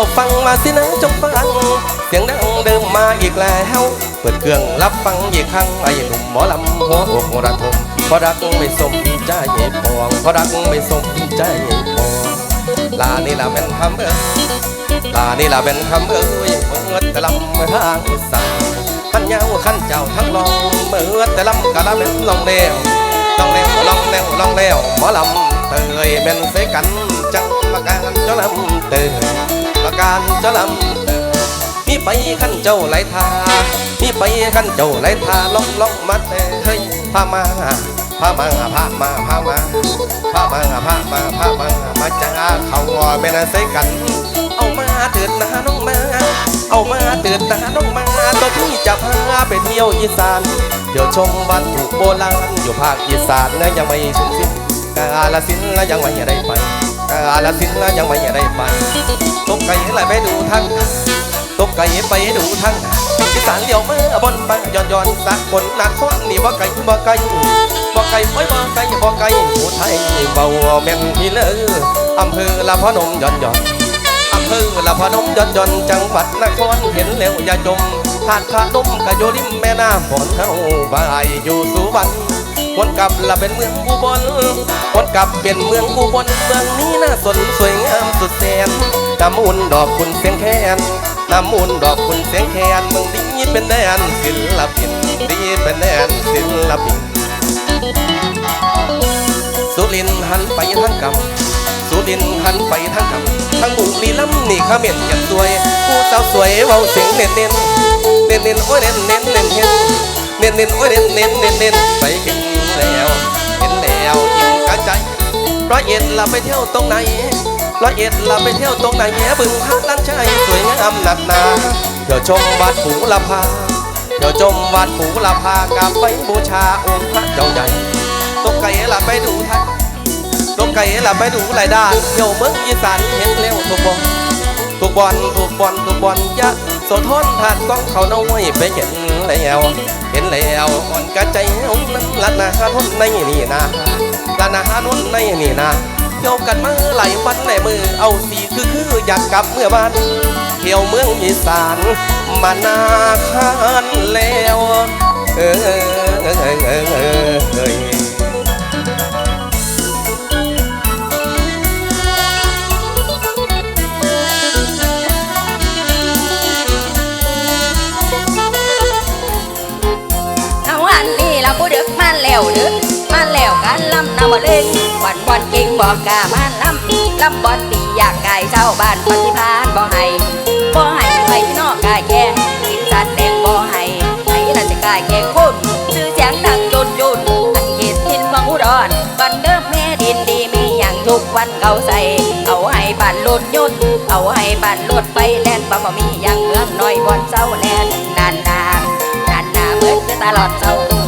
เอาฟังมาสินะจงฟัง เสียงดังเดิมมาอีกแล้วเปิดเครื่องรับฟังอีกครั้งไอ้หนุ่มหมอลำหัวอกระทมเพราะรักไม่สมใจปองเพราะรักไม่สมใจปองลานี่ละเป็นคำเอ่ยลานี่ละเป็นคำเอ่ยเมื่อแต่ลำทางสายขันเหงาขันเจ้าทั้งลองเมื่อแต่ลำกะละเป็นลองเดียวลองเดียวลองเดียวลองเดียวหมอลำเตยเป็นเสกันจังประการเจ้าลำเตย ประการเจ้าลำเตยมีไปขั้นเจ้าไหลทามีไปขั้นเจ้าไหลทาล่องล่องมาแต่เฮ้ยพามาพามาพามาพามาพามาพามาพามามาจ้าเขาแม่นใส่กัน เอามาเตือนนาน้องมา เอามาเตือนนาน้องมาตัวพี่จะพาไปเที่ยวอีสานเดี๋ยวชมวัตถุโบราณอยู่ภาคอีสานนะยังไม่สิ้นสิ้นกาลสินธุ์ยังไม่ได้ไปาลสินธุ์ยังไม่ได้ไป ตกไก่ไหลไปดูท่านตกไก่ไปดูทั้งอีสานเลี้ยวมาบนฟ้าย้อนย้อนสักคนนักคนนี่บ่ไก่บ่ไก่บ่ไก่โอ้ยบ่ไก่บ่ไก่ผู้ไทยเบาแม่นที่เลออำเภอละพนมย้อนย้อนอำเภอละพนมย้อนย้อนจังหวัดนครเห็นแล้วอย่าจมหาดพนมกะโยริมแม่น้ำฝนเฮาบายอยู่สุวรรณ วนกลับละเป็นเมืองอุบลวนกลับเป็นเมืองอุบลเมืองนี้น่าสนสวยงามสุดแสนน้ำอุ่นดอกคุณเสียงแคนน้ำมูลดอกคุณเสียงแคนเมืองดีเป็นแดนศิลปินดีเป็นแดนศิลปิน สุรินหันไปทางกำสุรินหันไปทางกำทางบุรีลำนี่เมิ้นอย่างสวย ผู้สาวสวยเว้าเสียงเน้นเน้นเน้นเน้นโอ้ยเน้นเน้นเน้นเน้นเน้นเน้นโอ้ยเน้นเน้นเน้นเน้นไปเห็น แล้วเห็นแล้วยิ้มกระใจร้อยเอ็ดเราไปเที่ยวตรงไหนร้อยเอ็ดเราไปเที่ยวตรงไหนแง่บึงพักลันชัยสวยงามหนักหนาเดี๋ยวชมวัดปูละพาเดี๋ยวชมวัดปูละพากลับไปบูชาองค์พระเจ้าใหญ่ตกไก่ละไปดูท่านตกไก่ละไปดูหลายด้านเที่ยวเมืองอีสานเห็นแล้วทุกบอลทุกบอลทุกบอลทุกบอลยะ โสธรทานกองเขาน้อยไปเห็นแล้วเห็นแล้วอ่อนกระใจเอานั้นละนาทนในนี่นะละนาทนในนี่นะเที่ยวกันมาหลายวันในมือเอาสีคือคืออยากกลับเมื่อบ้านเที่ยวเมืองอีสานมานาคานแล้วเออเออเออเออ กันลำนำมาเล่นวันวันเก่งบอกกามันลำลำบอลตีอยากกายเจ้าบ้านปฏิพานบ่ให้บ่ให้ไปนอกกายแก่กินสัตว์แดงบ่ให้ให้ราชกายแก่คนชื่อเสียงดังจนยุนอันเขตทินเมืองอุดรบันเดิมแม่ดินดีมีอย่างทุกวันเขาใส่ เอาให้บ้านรถยนต์เอาให้บ้านรถไปแล่นบ่บ่มีอย่างเมืองน้อยบอนเจ้าแน่นนานนานนานนาเบิดคือตลอดเจ้า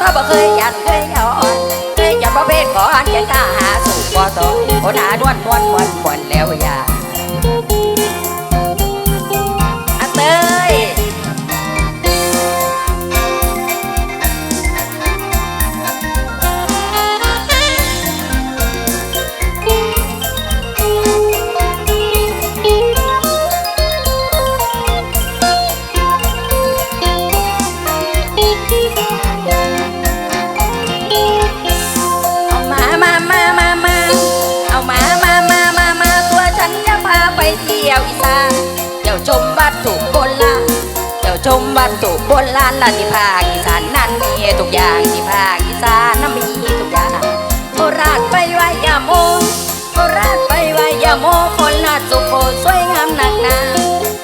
ถ้าบ่เคยยันเคยเอาอ่อนเคยยันประเภทขออันยังกล้าหาสู่บ่ต่อคนหาด้วนมวลมวลมวนแล้วอย่า มวัตถุโบราณและที่ภาคอีสานนั้นมีทุกอย่างที่ภาคอีสานนั้นมีทุกอย่างโบราณไปไวอยาโมโบราณไปไวอยาโมคนลาดสุโขสวยงามหนักหนา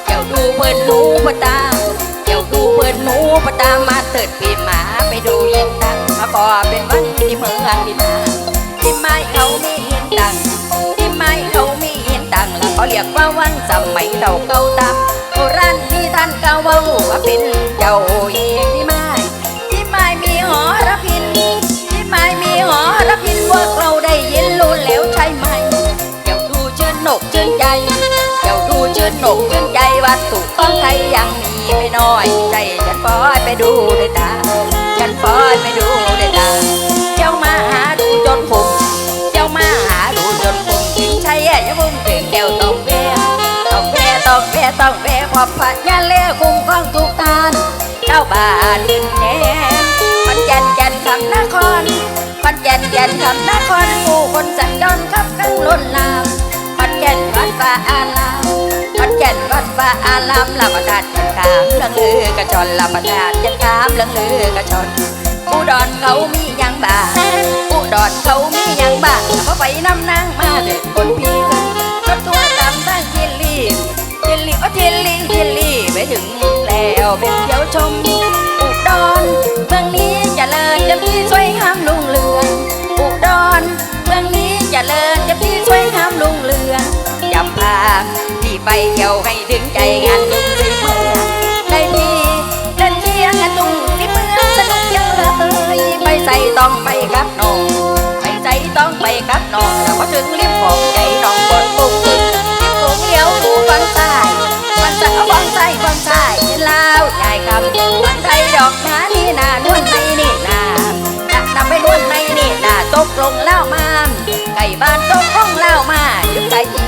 เดี๋ยวดูเพื่นหนูปะตาเดี๋ยวดูเพื่นหนูปะตามาเถิดปีหมาไปดูเย็นดังมาก่อเป็นวันที่เมืองดินนาที่ไม้เขามีเห็นดังที่ไม้เขามีเห็นดังแล้วเขาเรียกว่าวังสมัยเก่าเก่าตาม รันที่ท่านกะว่าว่าเป็นเจ้าเองที่ไม้ที่ไม้มีหอระพิน ที่ไม้มีหอระพินว่าเราได้ยินรู้แล้วใช่ไหม เจ้าดูชื่นหนกชื่นใจ เจ้าดูชื่นหนกชื่นใจว่าถูกต้องใครยังมีไม่น้อย ใจฉันปล่อยไปดูด้วย อบพระยาเล่คุ้มครองทุกทานเจ้าบ้านดินแดนมันแก่นแก่นคำนครมันแก่นแก่นคำนครผู้คนสัญจรขับขังล้นลามมันแก่นวัดฟ้าอารามมันแก่นวัดฟ้าอารามลำประทานยันขามเรื่องลือกระชอนลำประทานยันขามเรื่องลือกระชอนผู้ดอนเขามียังบ้าผู้ดอนเขามียังบ้าเขาไปนำนางมาเด็กคนพี แล้วเป็นเที่ยวชมอุดรเมืองนี้เจริญจะพี่สวยงามลุงเรืองอุดรเมืองนี้เจริญจะพี่สวยงามลุงเรืองจะพาพี่ไปเที่ยวให้ถึงใจงานลุงสิเมืองได้พี่เดินเที่ยงกันตุ้งที่เมืองสนุกจังเลยไปใส่ต้องไปกับน้องไปใส่ต้องไปกับน้องแต่พอถึงริมของใจน้องกดปุ่งริม บ้านตรงห้องเล่ามาอยู่ไกล